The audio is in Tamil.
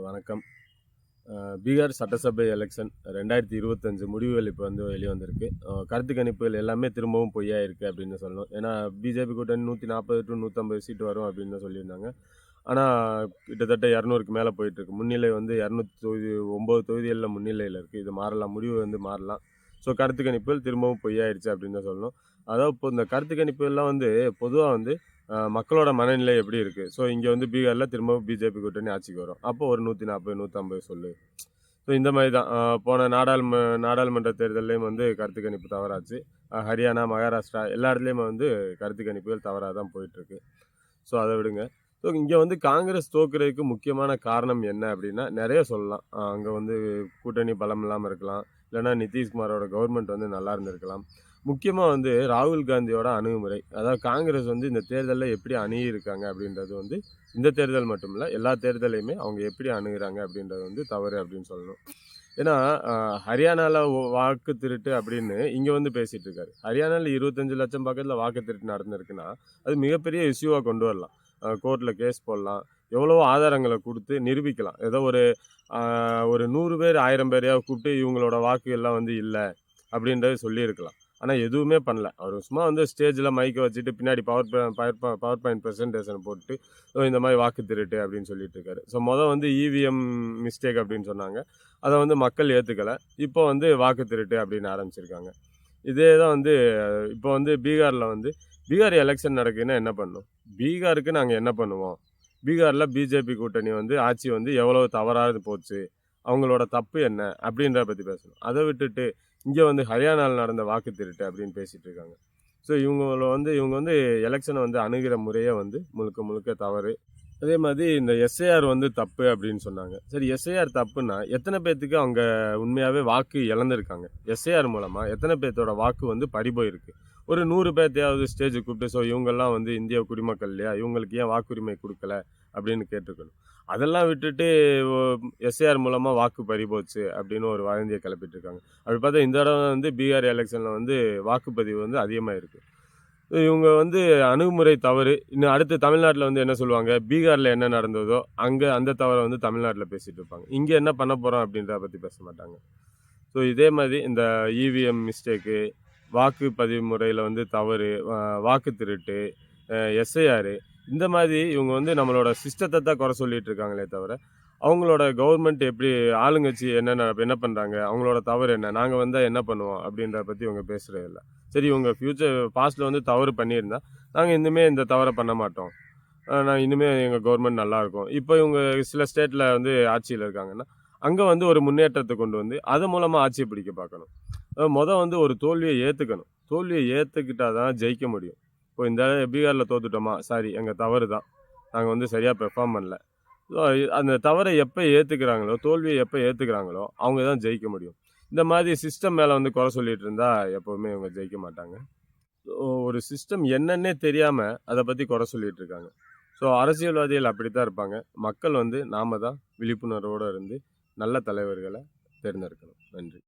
வணக்கம். பீகார் சட்டசபை எலெக்ஷன் ரெண்டாயிரத்தி இருபத்தஞ்சு முடிவுகள் இப்போ வந்து வெளிவந்திருக்கு. வந்திருக்கு கருத்து கணிப்புகள் எல்லாமே திரும்பவும் பொய்யா இருக்குது அப்படின்னு சொல்லணும். ஏன்னா பிஜேபி கூட்டணி நூற்றி நாற்பது டு நூற்றம்பது சீட்டு வரும் அப்படின்னு சொல்லியிருந்தாங்க. ஆனால் கிட்டத்தட்ட இரநூறுக்கு மேலே போயிட்டுருக்கு. முன்னிலை வந்து இரநூத்தி தொகுதி ஒம்பது தொகுதிகளில் முன்னிலையில் இருக்குது இது மாறலாம். முடிவு வந்து மாறலாம். ஸோ கருத்து கணிப்புகள் திரும்பவும் பொய்யாயிருச்சு அப்படின்னு தான் சொல்லணும். அதாவது இப்போ இந்த கருத்து கணிப்புகள்லாம் வந்து பொதுவாக வந்து மக்களோட மனநிலை எப்படி இருக்குது ஸோ இங்கே வந்து பீகாரில் திரும்பவும் பிஜேபி கூட்டணி ஆட்சிக்கு வரும். அப்போ ஒரு நூற்றி நாற்பது நூற்றம்பது சொல்லு. ஸோ இந்த மாதிரி தான். போன நாடாளும நாடாளுமன்ற தேர்தல்லையும் வந்து கருத்து கணிப்பு தவறாச்சு. ஹரியானா மகாராஷ்டிரா எல்லா இடத்துலையுமே வந்து கருத்து கணிப்புகள் தவறாக தான் போயிட்டுருக்கு. ஸோ அதை விடுங்க. ஸோ இங்கே வந்து காங்கிரஸ் தோக்குறதுக்கு முக்கியமான காரணம் என்ன அப்படின்னா நிறைய சொல்லலாம். அங்கே வந்து கூட்டணி பலம் இல்லாமல் இருக்கலாம். இல்லைன்னா நிதிஷ்குமாரோட கவர்மெண்ட் வந்து நல்லா இருந்திருக்கலாம். முக்கியமாக வந்து ராகுல் காந்தியோட அணுகுமுறை. அதாவது காங்கிரஸ் வந்து இந்த தேர்தலில் எப்படி அணுகியிருக்காங்க அப்படின்றது வந்து இந்த தேர்தல் மட்டும் இல்லை எல்லா தேர்தலையுமே அவங்க எப்படி அணுகிறாங்க அப்படின்றது வந்து தவறு அப்படின்னு சொல்லணும். ஏன்னா ஹரியானாவில் வாக்கு திருட்டு அப்படின்னு இங்கே வந்து பேசிகிட்டு இருக்காரு. ஹரியானாவில் இருபத்தஞ்சு லட்சம் பக்கத்தில் வாக்கு திருட்டு நடந்திருக்குன்னா அது மிகப்பெரிய இஷ்யூவாக கொண்டு வரலாம். கோர்ட்டில் கேஸ் போடலாம். எவ்வளவோ ஆதாரங்களை கொடுத்து நிரூபிக்கலாம். ஏதோ ஒரு ஒரு நூறு பேர் ஆயிரம் பேரையாக கூப்பிட்டு இவங்களோட வாக்கு எல்லாம் வந்து இல்லை அப்படின்றத சொல்லியிருக்கலாம். ஆனால் எதுவுமே பண்ணல. அவர் சும்மா வந்து ஸ்டேஜில் மைக்கை வச்சுட்டு பின்னாடி power power power point presentation போட்டு இந்த மாதிரி வாக்கு திருட்டு அப்படின்னு சொல்லிட்டு இருக்காரு. ஸோ மொதல் வந்து இவிஎம் மிஸ்டேக் அப்படின்னு சொன்னாங்க. அதை வந்து மக்கள் ஏற்றுக்கலை இப்போ வந்து வாக்கு திருட்டு அப்படின்னு ஆரம்பிச்சிருக்காங்க. இதே தான் வந்து இப்போ வந்து பீகாரில் வந்து பீகார் எலெக்ஷன் நடக்குதுன்னா என்ன பண்ணும்? பீகாருக்கு நாங்கள் என்ன பண்ணுவோம்? பீகாரில் பிஜேபி கூட்டணி வந்து ஆட்சி வந்து எவ்வளோ தவறாக போச்சு. அவங்களோட தப்பு என்ன அப்படின்றத பற்றி பேசணும். அதை விட்டுட்டு இங்கே வந்து ஹரியானாவில் நடந்த வாக்கு திருட்டு அப்படின்னு பேசிகிட்டு இருக்காங்க. ஸோ இவங்கள வந்து இவங்க வந்து எலெக்ஷனை வந்து அணுகிற முறையே வந்து முழுக்க முழுக்க தவறு. அதே மாதிரி இந்த எஸ்ஐஆர் வந்து தப்பு அப்படின்னு சொன்னாங்க. சரி எஸ்ஐஆர் தப்புன்னா எத்தனை பேர்த்துக்கு அவங்க உண்மையாகவே வாக்கு இழந்திருக்காங்க? எஸ்ஐஆர் மூலமாக எத்தனை பேர்த்தோட வாக்கு வந்து பறிபோயிருக்கு ஒரு நூறு பேர்த்தையாவது ஸ்டேஜுக்கு கூப்பிட்டு ஸோ இவங்கெல்லாம் வந்து இந்திய குடிமக்கள் இல்லையா? இவங்களுக்கு ஏன் வாக்குரிமை கொடுக்கல? அப்படின்னு கேட்டிருக்கணும். அதெல்லாம் விட்டுட்டு எஸ்ஏஆர் மூலமாக வாக்கு பறிபோச்சு அப்படின்னு ஒரு வதந்தியை கிளப்பிட்டு இருக்காங்க அப்படி பார்த்தா இந்த தடவை வந்து பீகார் எலெக்ஷனில் வந்து வாக்குப்பதிவு வந்து அதிகமாக இருக்குது இவங்க வந்து அணுகுமுறை தவறு. இன்னும் அடுத்து தமிழ்நாட்டில் வந்து என்ன சொல்லுவாங்க? பீகாரில் என்ன நடந்ததோ அங்கே அந்த தவறை வந்து தமிழ்நாட்டில் பேசிகிட்டு இருப்பாங்க. இங்கே என்ன பண்ண போகிறோம் அப்படின்றத பற்றி பேச மாட்டாங்க. ஸோ இதே மாதிரி இந்த இவிஎம் மிஸ்டேக்கு வாக்குப்பதிவு முறையில் வந்து தவறு வாக்கு திருட்டு எஸ்ஐஆர் இந்த மாதிரி இவங்க வந்து நம்மளோட சிஸ்டத்தை தான் குறை சொல்லிட்டு இருக்காங்களே தவிர அவங்களோட கவர்மெண்ட் எப்படி ஆளுங்கட்சி என்னென்ன என்ன பண்ணுறாங்க அவங்களோட தவறு என்ன நாங்கள் வந்தால் என்ன பண்ணுவோம் அப்படின்றத பற்றி இவங்க பேசுகிறது இல்லை. சரி இவங்க ஃப்யூச்சர் பாஸ்ட்டில் வந்து தவறு பண்ணியிருந்தா நாங்கள் இனிமேல் இந்த தவறை பண்ண மாட்டோம். நான் இனிமேல் எங்கள் கவர்மெண்ட் நல்லாயிருக்கும் இப்போ இவங்க சில ஸ்டேட்டில் வந்து ஆட்சியில் இருக்காங்கன்னா அங்கே வந்து ஒரு முன்னேற்றத்தை கொண்டு வந்து அது மூலமாக ஆட்சியை பிடிக்க பார்க்கணும். மொதல் முத வந்து ஒரு தோல்வியை ஏற்றுக்கணும் தோல்வியை ஏற்றுக்கிட்டால் தான் ஜெயிக்க முடியும். இப்போ இந்த பீகாரில் தோத்துட்டோமா? சாரி எங்கள் தவறு தான் நாங்கள் வந்து சரியாக பெர்ஃபார்ம் பண்ணல. ஸோ அந்த தவறை எப்போ ஏற்றுக்கிறாங்களோ தோல்வியை எப்போ ஏற்றுக்கிறாங்களோ அவங்க தான் ஜெயிக்க முடியும். இந்த மாதிரி சிஸ்டம் மேலே வந்து குறை சொல்லிட்டு இருந்தால் எப்போவுமே இவங்க ஜெயிக்க மாட்டாங்க. ஸோ ஒரு சிஸ்டம் என்னன்னே தெரியாமல் அதை பற்றி குறை சொல்லிகிட்டு இருக்காங்க. ஸோ அரசியல்வாதிகள் அப்படி தான் இருப்பாங்க. மக்கள் வந்து நாம தான் விழிப்புணர்வோடு இருந்து நல்ல தலைவர்களை தேர்ந்தெடுக்கணும். நன்றி.